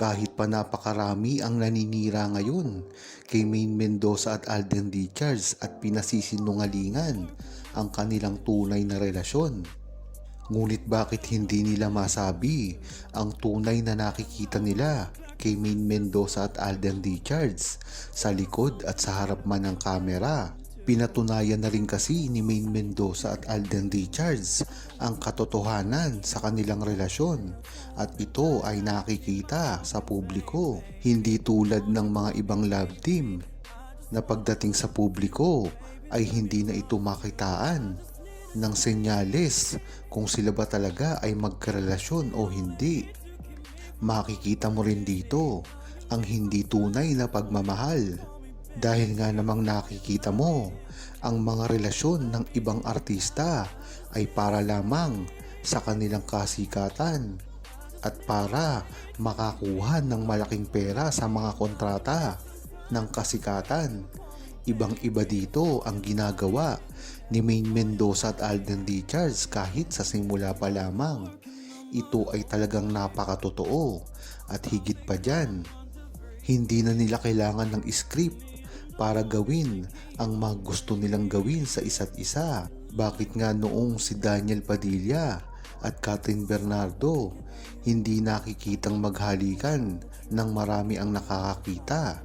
Kahit pa napakarami ang naninira ngayon kay Main Mendoza at Alden Richards at pinasisinungalingan ang kanilang tunay na relasyon. Ngunit bakit hindi nila masabi ang tunay na nakikita nila kay Main Mendoza at Alden Richards sa likod at sa harap man ng kamera? Pinatunayan na rin kasi ni Main Mendoza at Alden Richards ang katotohanan sa kanilang relasyon at ito ay nakikita sa publiko. Hindi tulad ng mga ibang love team na pagdating sa publiko ay hindi na ito makitaan ng senyales kung sila ba talaga ay magkarelasyon o hindi. Makikita mo rin dito ang hindi tunay na pagmamahal dahil nga namang nakikita mo ang mga relasyon ng ibang artista ay para lamang sa kanilang kasikatan at para makakuha ng malaking pera sa mga kontrata ng kasikatan. Ibang-iba dito ang ginagawa ni Main Mendoza at Alden Richards kahit sa simula pa lamang. Ito ay talagang napakatotoo at higit pa dyan. Hindi na nila kailangan ng script para gawin ang mga gusto nilang gawin sa isa't isa. Bakit nga noong si Daniel Padilla at Catherine Bernardo hindi nakikitang maghalikan ng marami ang nakakakita.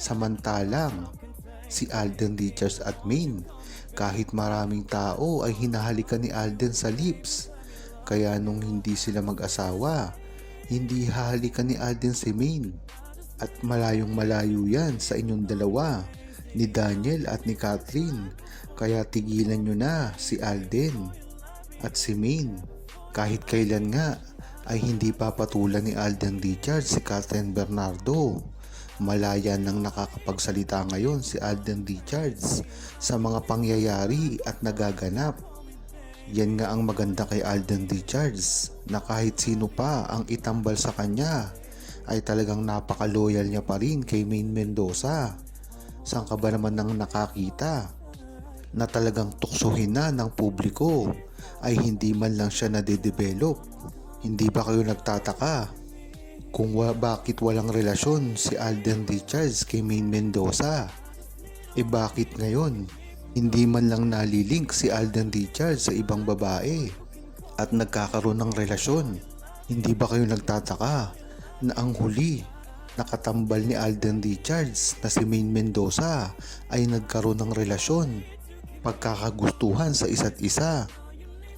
Samantalang si Alden Richards at Main kahit maraming tao ay hinahalikan ni Alden sa lips. Kaya nung hindi sila mag-asawa, hindi hahalikan ni Alden si Main. At malayong malayo yan sa inyong dalawa ni Daniel at ni Catherine. Kaya tigilan nyo na si Alden at si Main. Kahit kailan nga ay hindi papatulan ni Alden Richards si Catherine Bernardo. Malaya nang nakakapagsalita ngayon si Alden Richards sa mga pangyayari at nagaganap. Yan nga ang maganda kay Alden Richards na kahit sino pa ang itambal sa kanya ay talagang napaka-loyal niya pa rin kay Main Mendoza. Saan ka ba naman nang nakakita na talagang tuksohin na ng publiko ay hindi man lang siya nade-develop. Hindi ba kayo nagtataka kung wa- bakit walang relasyon si Alden Richards kay Main Mendoza? E bakit ngayon hindi man lang nalilink si Alden Richards sa ibang babae at nagkakaroon ng relasyon? Hindi ba kayo nagtataka na ang huli nakatambal ni Alden Richards na si Main Mendoza ay nagkaroon ng relasyon pagkakagustuhan sa isa't isa.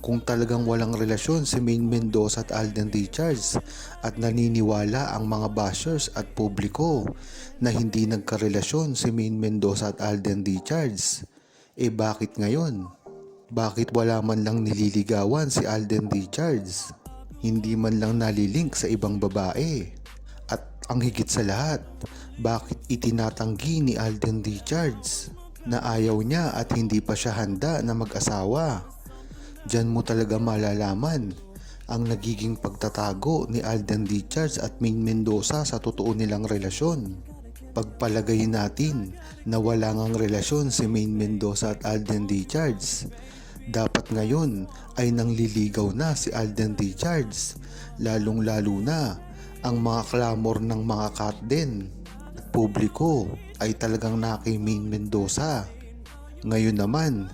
Kung talagang walang relasyon si Main Mendoza at Alden Richards at naniniwala ang mga bashers at publiko na hindi nagkarelasyon si Main Mendoza at Alden Richards, eh bakit ngayon? Bakit wala man lang nililigawan si Alden Richards? Hindi man lang nalilink sa ibang babae? At ang higit sa lahat, bakit itinatanggi ni Alden Richards na ayaw niya at hindi pa siya handa na mag-asawa? Diyan mo talaga malalaman ang nagiging pagtatago ni Alden Richards at Main Mendoza sa totoo nilang relasyon. Pagpalagay natin na wala ngang relasyon si Main Mendoza at Alden Richards. Dapat ngayon ay nangliligaw na si Alden Richards, lalong lalo na ang mga clamor ng mga kat din at publiko ay talagang na kay Main Mendoza. Ngayon naman,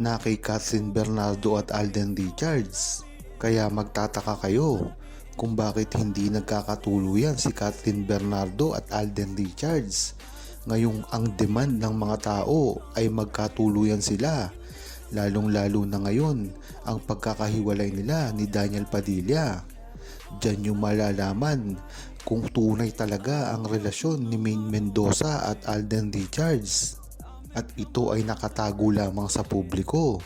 na kay Catherine Bernardo at Alden Richards. Kaya magtataka kayo kung bakit hindi nagkakatuluyan si Catherine Bernardo at Alden Richards. Ngayong ang demand ng mga tao ay magkatuluyan sila. Lalong lalo na ngayon ang pagkakahiwalay nila ni Daniel Padilla. Diyan yung malalaman kung tunay talaga ang relasyon ni Main Mendoza at Alden Richards at ito ay nakatago lamang sa publiko.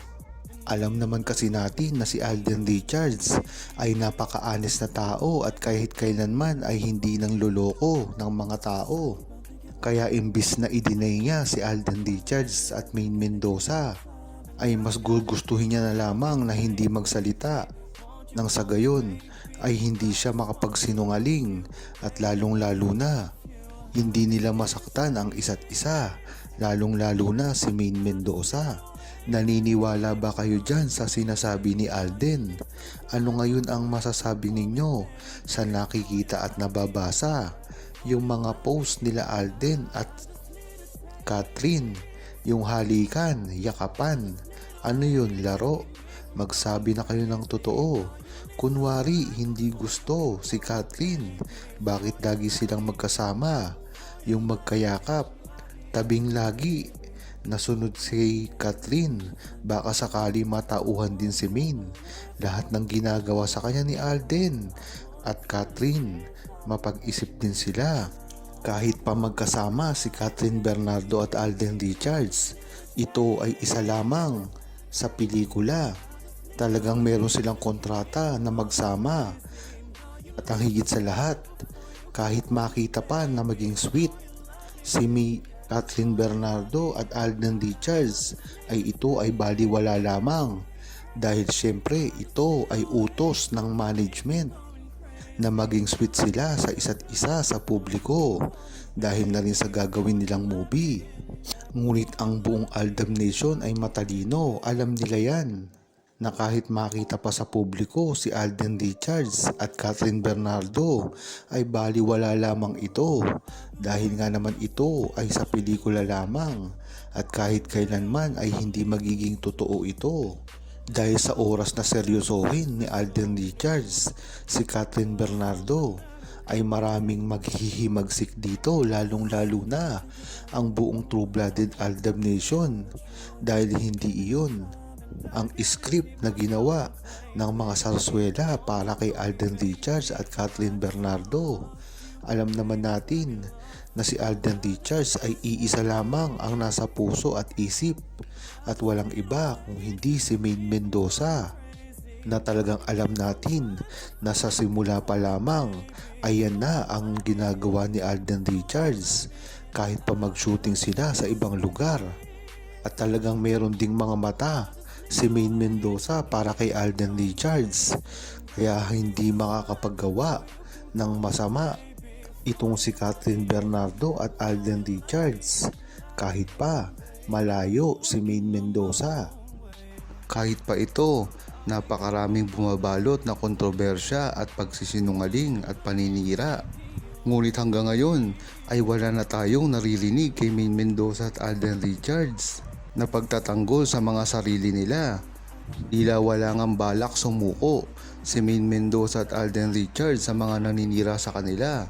Alam naman kasi natin na si Alden Richards ay napaka-honest na tao at kahit kailanman ay hindi nang loloko ng mga tao. Kaya imbis na i-deny niya si Alden Richards at Main Mendoza, ay mas gugustuhin niya na lamang na hindi magsalita. Nang sa gayon ay hindi siya makapagsinungaling at lalong lalo na Hindi nila masaktan ang isa't isa, lalong-lalo na si Main Mendoza. Naniniwala ba kayo dyan sa sinasabi ni Alden? Ano ngayon ang masasabi ninyo sa nakikita at nababasa? Yung mga post nila Alden at Catherine, yung halikan, yakapan. Ano yun, laro? Magsabi na kayo ng totoo. Kunwari, hindi gusto si Catherine. Bakit lagi silang magkasama? Yung magkayakap, tabing lagi. Nasunod si Catherine, baka sakali matauhan din si Min. Lahat ng ginagawa sa kanya ni Alden at Catherine, mapag-isip din sila. Kahit pa magkasama si Catherine Bernardo at Alden Richards, ito ay isa lamang sa pelikula. Talagang meron silang kontrata na magsama. At ang higit sa lahat, kahit makita pa na maging sweet, si Mi Catherine Bernardo at Alden Richards ay ito ay baliwala lamang dahil syempre ito ay utos ng management na maging sweet sila sa isa't isa sa publiko dahil na rin sa gagawin nilang movie. Ngunit ang buong Aldam Nation ay matalino, alam nila yan na kahit makita pa sa publiko si Alden Richards at Catherine Bernardo ay baliwala lamang ito dahil nga naman ito ay sa pelikula lamang at kahit kailanman ay hindi magiging totoo ito. Dahil sa oras na seryosohin ni Alden Richards si Catherine Bernardo ay maraming maghihimagsik dito lalong lalo na ang buong true-blooded Aldam Nation dahil hindi iyon ang script na ginawa ng mga sarswela para kay Alden Richards at Kathleen Bernardo. Alam naman natin na si Alden Richards ay iisa lamang ang nasa puso at isip at walang iba kung hindi si Main Mendoza na talagang alam natin na sa simula pa lamang ayan na ang ginagawa ni Alden Richards kahit pa mag-shooting sila sa ibang lugar. At talagang meron ding mga mata si Main Mendoza para kay Alden Richards. Kaya hindi makakapaggawa ng masama itong si Catherine Bernardo at Alden Richards kahit pa malayo si Main Mendoza. Kahit pa ito, napakaraming bumabalot na kontrobersya at pagsisinungaling at paninira. Ngunit hanggang ngayon ay wala na tayong naririnig kay Main Mendoza at Alden Richards na pagtatanggol sa mga sarili nila. Tila wala ngang balak sumuko si Main Mendoza at Alden Richards sa mga naninira sa kanila.